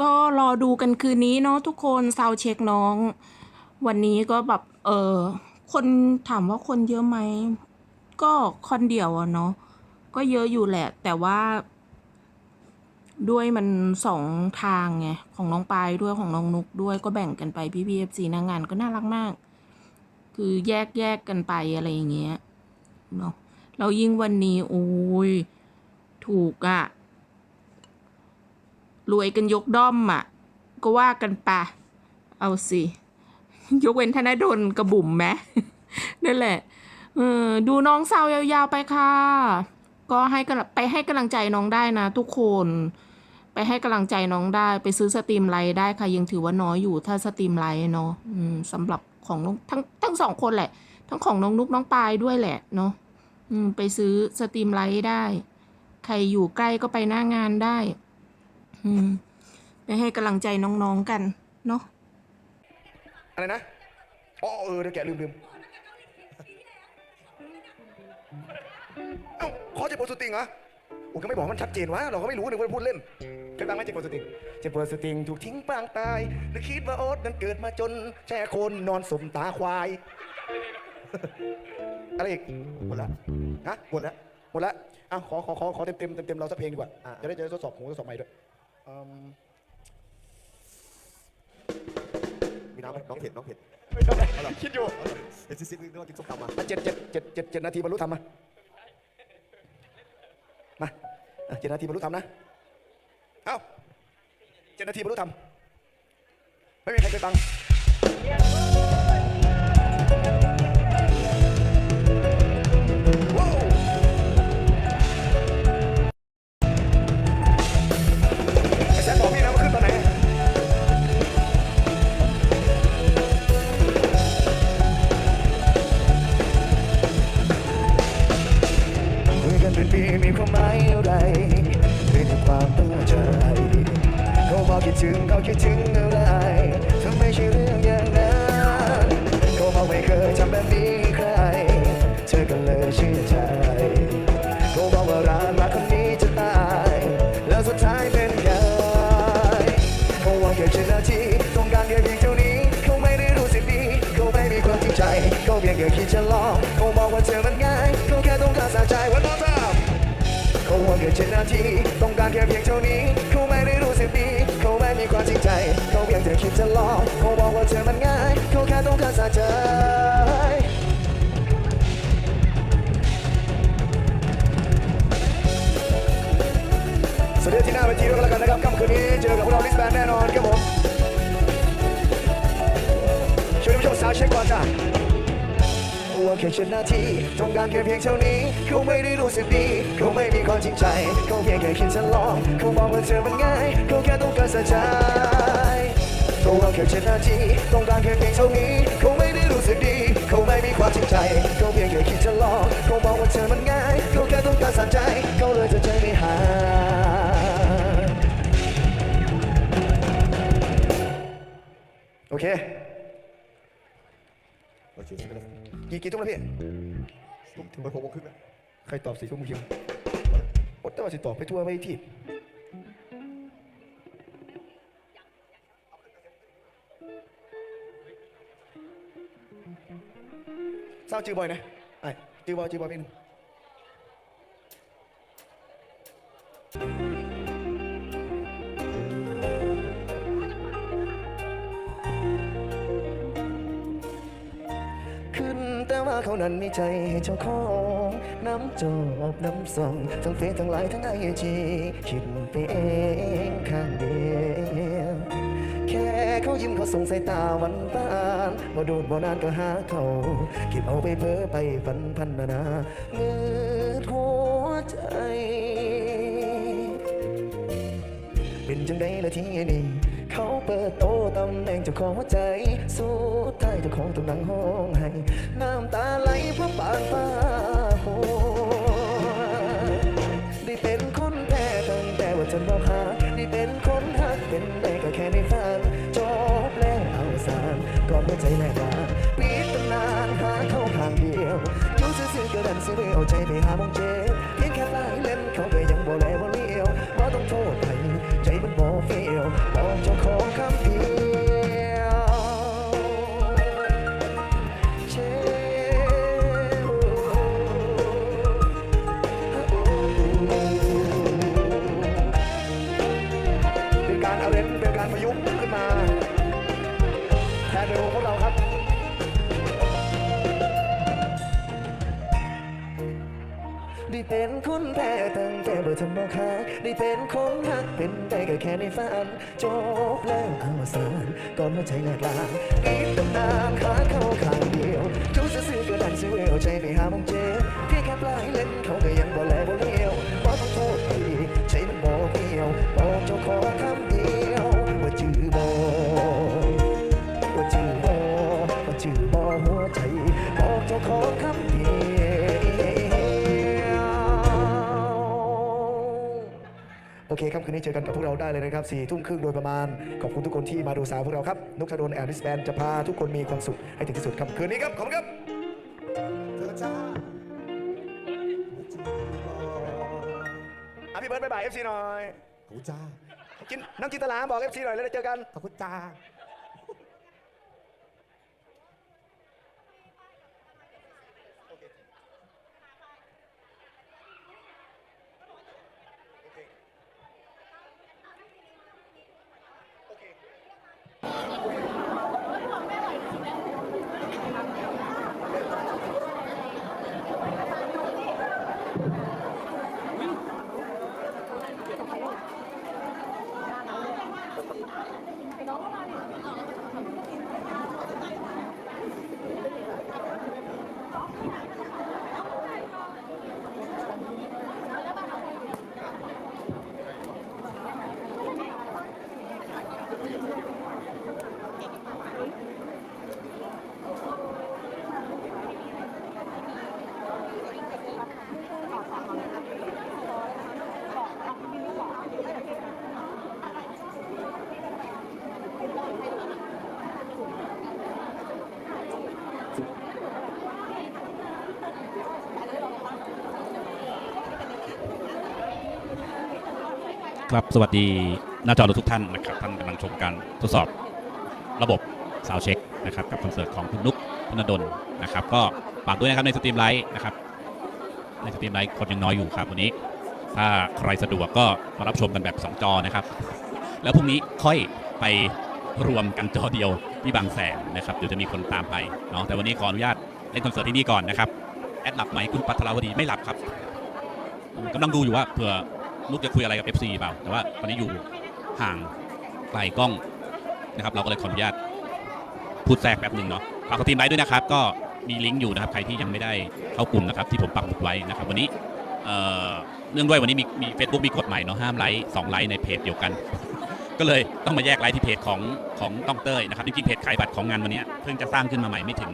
ก็รอดูกันคืนนี้เนาะทุกคนซาวเช็คน้อง วันนี้ก็แบบเออคนถามว่าคนเยอะไหม ก็คนเดียวอะเนาะก็เยอะอยู่แหละ แต่ว่า ด้วยมันสองทางไงของน้องปายด้วยของน้องนุกด้วยก็แบ่งกันไปพี่พีเอฟซีนางงานก็น่ารักมาก คือแยกแยกกันไปอะไรอย่างเงี้ยเนาะเรายิ่งวันนี้โอ้ยถูกอะ รวยกันยกด้อมอะก็ว่ากันปะเอาสิ ยกเว้นธนดลกระบุ๋มไหมนั่นแหละเออดูน้องสาวยาวๆไปค่ะ ก็ให้กไปให้กำลังใจน้องได้นะทุกคน ไปให้กำลังใจน้องได้ไปซื้อสตรีมไลท์ได้ค่ะ ยังถือว่าน้อยอยู่ถ้าสตรีมไลท์เนาะอืมสำหรับของน้องทั้งทั้งสองคนแหละ ทั้งของน้องนุกน้องปายด้วยแหละเนาะอืมไปซื้อสตรีมไลท์ได้ ใครอยู่ใกล้ก็ไปหน้างานได้ อืมไปให้กำลังใจน้องๆกัน เนาะอะไรนะอ๋อเออเดี๋ยวแกลืมลืมเอ้าขอเจ็บปวดสติงเหรอโอ้ก็ไม่บอกมันชัดเจนวะเราก็ไม่รู้นึกว่าพูดเล่นเก็บตังค์ไหมเจ็บปวดสติงเจ็บปวดสติงถูกทิ้งปางตายหรือคิดว่าโอ๊ตนั้นเกิดมาจนแช่โคนนอนสมตาควาย อะไรอีกหมดละฮะหมดละหมดละเอ้าขอขอขอขอเต็มเต็มเต็มเต็มเราสักเพลงดีกว่าอะจะได้จะได้ทดสอบหูทดสอบใหม่ด้วย อืมมีน้ำไหมน้องเผ็ดน้องเผ็ดคิดอยู่เห็นซิซินึกว่ากินส้มตำมามาเจ็ดเจ็ดเจ็ดเจ็ดเจ็ดนาทีบรรลุธรรมมามาเออเจ็ดนาทีบรรลุธรรมนะ เอ้าเจ็ดนาทีบรรลุธรรมไม่มีใครเคยฟัง ปีมีความหมายอะไรด้วยแต่ความตั้งใจเขาบอกคิดถึงเขาคิดถึงอะไรทำไมใช่เรื่องอย่างนั้นเขาบอกไม่เคยทำแบบนี้ใคร เธอก็เลยเชื่อใจเขาบอกว่ารักรักคนนี้จะตาย แล้วสุดท้ายเป็นไงเขาว่าแค่เจ็ดนาทีต้องการแค่เพียงเท่านี้เขาไม่ได้รู้สึกดีเขาไม่มีความจริงใจเขาเพียงแค่คิดจะลองเขาบอกว่าเธอมันง่ายเขาแค่ต้องการสะใจวันต่อท เขาห่วงแค่เจ็ดนาทีต้องการแค่เพียงเท่านี้เขาไม่ได้รู้สึกดีเขาไม่มีความจริงใจเขาเพียงแต่คิดจะลองเขาบอกว่าเธอมันง่ายเขาแค่ต้องการสะใจสวัสดีที่หน้าเวทีด้วยกันแล้วกันนะครับค่ำคืนนี้เจอกับพวกเราลิสแบนแน่นอนครับผมช่วยผู้ชมสาวเช็คก่อนจ้ะ ว่าแค่เจ็ดนาทีต้องการแค่เพียงเท่านี้ เขาไม่ได้รู้สึกดีเขาไม่มีความจริงใจ เขาเพียงแค่คิดจะลองเขาบอกว่าเธอมันง่ายเขาแค่ต้องการสะใจเขาว่าแค่เจ็ดนาทีต้องการแค่เพียงเท่านี้ เขาไม่ได้รู้สึกดีเขาไม่มีความจริงใจ เขาเพียงแค่คิดจะลองเขาบอกว่าเธอมันง่ายเขาแค่ต้องการสะใจ เขาเลยจะใจไม่หายโอเคโอ เคใช่ไหมล่ะกี่กี่ทุ่มแล้วพี่ทุ่มถึงไปหกโมงครึ่งนะใครตอบสี่ทุ่มคิวโอ๊ยแต่ว่าสิตอบไปทั่วไปที่เศร้าจือบ่อยนะไอ้จือบ่อยจือบ่อยเป็นง เขานั้นมีใจให้เจ้าของน้ำจอบน้ำส่องทั้งเฟซทั้งไลน์ทั้งไอจีคิดไปเองข้างเดียวแค่เขายิ้มเขาส่งสายตาหวันตานบ่โดบ่นานก็หาเขาเก็บเอาไปเพ้อไปฝันพันนานาเงิดหัวใจเป็นจังใดละทีนี้ เขาเปิดโตตำแหน่งเจ้าของหัวใจสุดท้ายเจ้าของต้องนั่งห้องให้ น้ำตาไหลเพราะปานฟ้าหัวได้เป็นคนแพ้ตั้งแต่ว่าจนบอกหาได้เป็นคนหักเป็นได้ก็แค่ในฝันจบแล้วเอาสารก่อนหัวใจแลกลาปิดตำนานหาเขาทางเดียวอยู่ซื่อๆก็ดันซื้อเอาใจไปหามองเจ็บเพียงแค่ปลายเล่นเขาก็ แทนวงพวกเราครับได้เป็นคนแพ้ตั้งแต่เบอร์ทำมองคาได้เป็นคนหักเป็นได้ก็แค่ในฝันจบแล้วอาวสานก่อนมาใจแหลกลางอีกตำนาน อเคครับคืนนี้เจอกันกับพวกเราได้เลยนะครับสี่ทุ่มครึ่งโดยประมาณ ขอบคุณทุกคนที่มาดูสาวพวกเราครับนุกชาโดนแอนดิสแบนจะพาทุกคนมีความสุขให้ถึงที่สุดครับคืนนี้ครับขอบคุณครับเจอกันจ้าอะพี่เบิร์ดบ๊ายบายเอฟซีหน่อยขอบคุณจ้าจินน้องจินตลาบอกเอฟซีหน่อยแล้วเจอกันขอบคุณจ้า ครับ สวัสดีหน้าจอทุกท่านนะครับท่านกำลังชมการทดสอบระบบซาวเช็คนะครับกับคอนเสิร์ตของคุณนุกธนดลนะครับก็ฝากด้วยนะครับในสตรีมไลท์นะครับในสตรีมไลท์คนยังน้อยอยู่ครับวันนี้ ถ้าใครสะดวกก็มารับชมกันแบบ 2 จอนะครับ แล้วพรุ่งนี้ค่อยไปรวมกันจอเดียวที่บางแสนนะครับเดี๋ยวจะมีคนตามไปเนาะแต่วันนี้ขออนุญาตเล่นคอนเสิร์ตที่นี่ก่อนนะครับแอดหลับไหมคุณพัทรวดีไม่หลับครับกำลังดูอยู่ว่าเผื่อ นุกจะคุยอะไรกับ FC เปล่า แต่ว่าตอนนี้อยู่ห่างไกลกล้องนะครับ เราก็เลยขออนุญาตพูดแทรกแป๊บหนึ่งเนาะฝากทีมไลค์ด้วยนะครับ ก็มีลิงก์อยู่นะครับ ใครที่ยังไม่ได้เข้ากลุ่มนะครับ ที่ผมปักหมุดไว้นะครับ วันนี้เนื่องด้วยวันนี้มีมีเฟซบุ๊กมีกฎใหม่เนาะห้ามไลค์สองไลค์ในเพจเดียวกัน ก็เลยต้องมาแยกไลค์ที่เพจของของต้องเต้ยนะครับจริงๆเพจขายบัตรของงานวันนี้เพิ่งจะสร้างขึ้นมาใหม่ไม่ถึง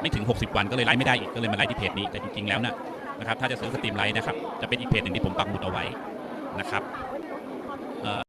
ไม่ถึง 60 วันก็เลยไลค์ไม่ได้อีกก็เลยมาไลค์ที่เพจนี้แต่จริงๆแล้วนะ นะครับ ถ้าจะซื้อสตรีมไลท์นะครับ จะเป็นอีกเพจหนึ่งที่ผมปักหมุดเอาไว้นะครับ